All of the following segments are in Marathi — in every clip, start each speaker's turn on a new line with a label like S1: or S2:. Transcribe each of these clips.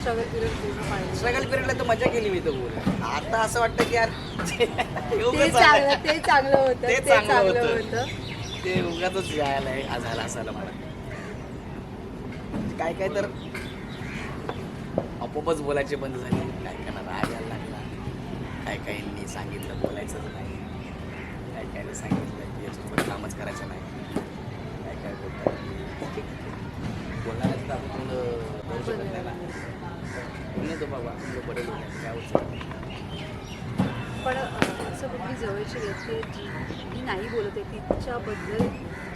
S1: स्ट्रगल
S2: पिरियडला तर मजा केली मी तर बोल आता असं वाटतं की यार
S1: ते
S2: उगाच
S1: चांगलं ते चांगलं होतं
S2: ते
S1: ते
S2: चांगलं होतं. ते उगाच जायला झाला असायला मला. काय काय तर आपोआपच बोलायचे बंद झाले. काय काय राग यायला लागला. काय काहींनी सांगितलं बोलायचंच नाही. काय कायने सांगितलं की याच्यासोबत कामच करायचं नाही काय काय बोलतात की ठीक आहे. बोलणाऱ्याचं तर आपण धरू शकत नाही ना बोलणे तो बाबा तो होते काय होतं
S1: पण असं कुठली जवळची व्यक्ती आहे जी नाही बोलत आहे तिच्याबद्दल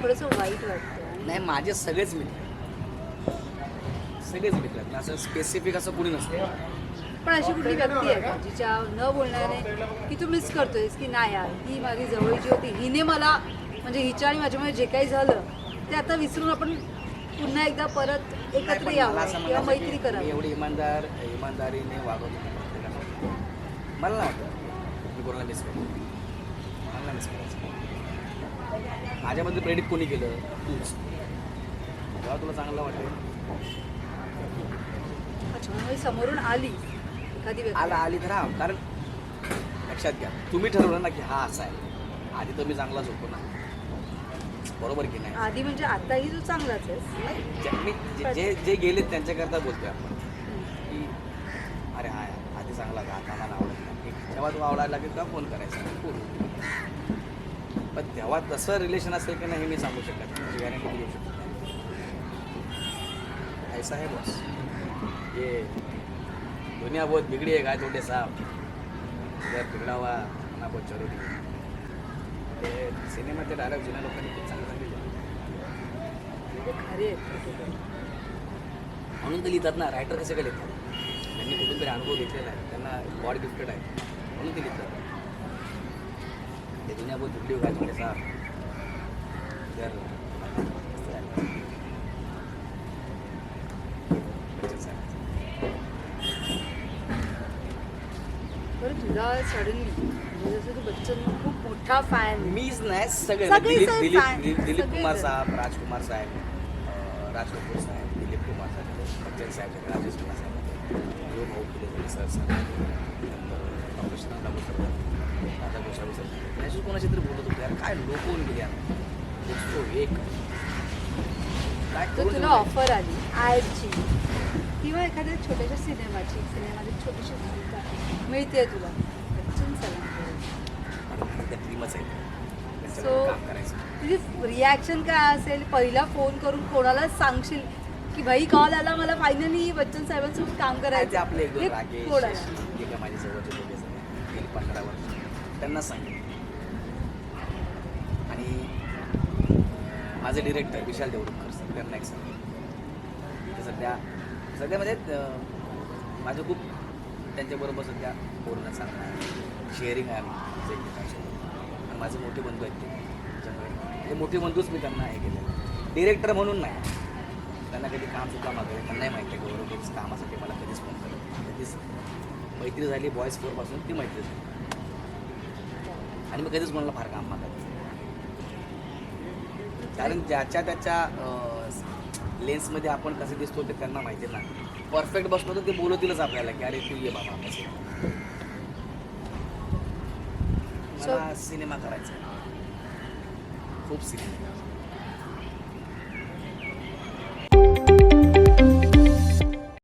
S1: थोडंसं वाईट वाटतं
S2: नाही माझे सगळेच मित्र सगळेच मित्र. असं स्पेसिफिक असं कुणी नसतं
S1: पण अशी कुठली व्यक्ती आहे का जिच्या न बोलण्याने की तू मिस करतोयस की नाही यार ही माझी जवळची होती हिने मला म्हणजे हिच्या आणि माझ्यामुळे जे काही झालं ते आता विसरून आपण पुन्हा एकदा परत एकत्र यावं किंवा मैत्री करावी
S2: एवढी इमानदार इमानदारीने प्रत्येकाला. मला नाही वाटतं. मी कोणाला मिस करतो मला मिस करायचं. माझ्याबद्दल प्रेडिट कोणी केलं? तूच. जेव्हा तुला चांगलं वाटेल.
S1: अच्छा समोरून आली एखादी
S2: आला आली तर हा. कारण लक्षात घ्या. तुम्ही ठरवलं ना की हा असा आहे. आधी तर मी चांगलाच होतो ना बरोबर की नाही?
S1: आधी म्हणजे आताही तू चांगलाच आहेस
S2: नाही, जे- मी जे- जे जे गेलेत त्यांच्याकरता बोलतोय आपण. की अरे हा यार, आधी चांगला का आता मला आवडत नाही. ठीक. जेव्हा तू आवडायला लागेल तेव्हा फोन करायचा. बोलू पण तेव्हा तसं रिलेशन असेल की नाही हे मी सांगू शकत नाही. गॅरंटी देऊ शकत नाही. ऐसा है बॉस. ये दुनिया बहुत बिगड़ी है गाय छोटे साहब. जर बिगडा हुआ ना बहुत जरुरी है. ते सिनेमाचे डायलॉग जुन्या लोकांनी खूप चांगलं सांगितलं
S1: म्हणजे खरे
S2: म्हणून ते लिहितात ना रायटर कसे काय लिहितात? त्यांनी कुठून तरी अनुभव घेतलेला आहे. त्यांना गॉड गिफ्टेड आहे. म्हणून ते लिहितात. ते दुनिया बहुत व्हिडिओ काय थोडे जर
S1: बरं तुला सडनली म्हणजे जसं बच्चन खूप मोठा फॅन
S2: मीच नाही सगळे
S1: सगळे
S2: दिलीप
S1: सर
S2: दिलीप
S1: fan.
S2: दिलीप दिलीप
S1: सगळे
S2: कुमार. साहेब राजकुमार साहेब अं, राज कपूर साहेब दिलीप कुमार साहेब बच्चन साहेब राजेश कुमार साहेब. यो भाऊ फुले सर साहेब नंतर राधा गोसावी सर. कोणाशी तरी बोलत होते. यार काय लोक होऊन गेले यार. तो एक. काय करून
S1: तुला
S2: ठेवलंय?
S1: ऑफर आली. ॲडची किंवा एखाद्या छोट्याशा सिनेमाची. सिनेमाची छोटीशी भूमिका. मिळते तुला. तुझी रिॲक्शन काय असेल? पहिला फोन करून कोणाला सांगशील की भाई कॉल आला मला फायनली बच्चन साहेबांसोबत काम करायचं.
S2: आपले
S1: कोण
S2: पंधरा वर्ष. त्यांना सांगितलं आणि माझे डिरेक्टर विशाल देवरुखकर सर त्यांना एक सांगितलं सध्या सध्या म्हणजे माझं खूप त्यांच्याबरोबर सध्या बोलणं चांगलं आहे. शेअरिंग आहे आम्ही. एकमेकांसोबत आणि माझे मोठे बंधू आहेत ते. त्याच्यामुळे म्हणजे ते मोठे बंधूच मी त्यांना हे केलेलं डिरेक्टर म्हणून नाही. त्यांना कधी काम सुद्धा मागवलं त्यांनाही माहिती आहे गौरव कधीच कामासाठी मला कधीच फोन करत कधीच मैत्री झाली बॉईज फोरपासून ती मैत्री झाली. आणि मी कधीच कोणाला फार काम मागत कारण ज्याच्या त्याच्या लेन्समध्ये आपण कसे दिसतो ते त्यांना माहिती ना परफेक्ट बसलो तर ते बोलवतीलच आपल्याला की अरे तू ये बाबा. मला सिनेमा करायचा. खूप सिनेमा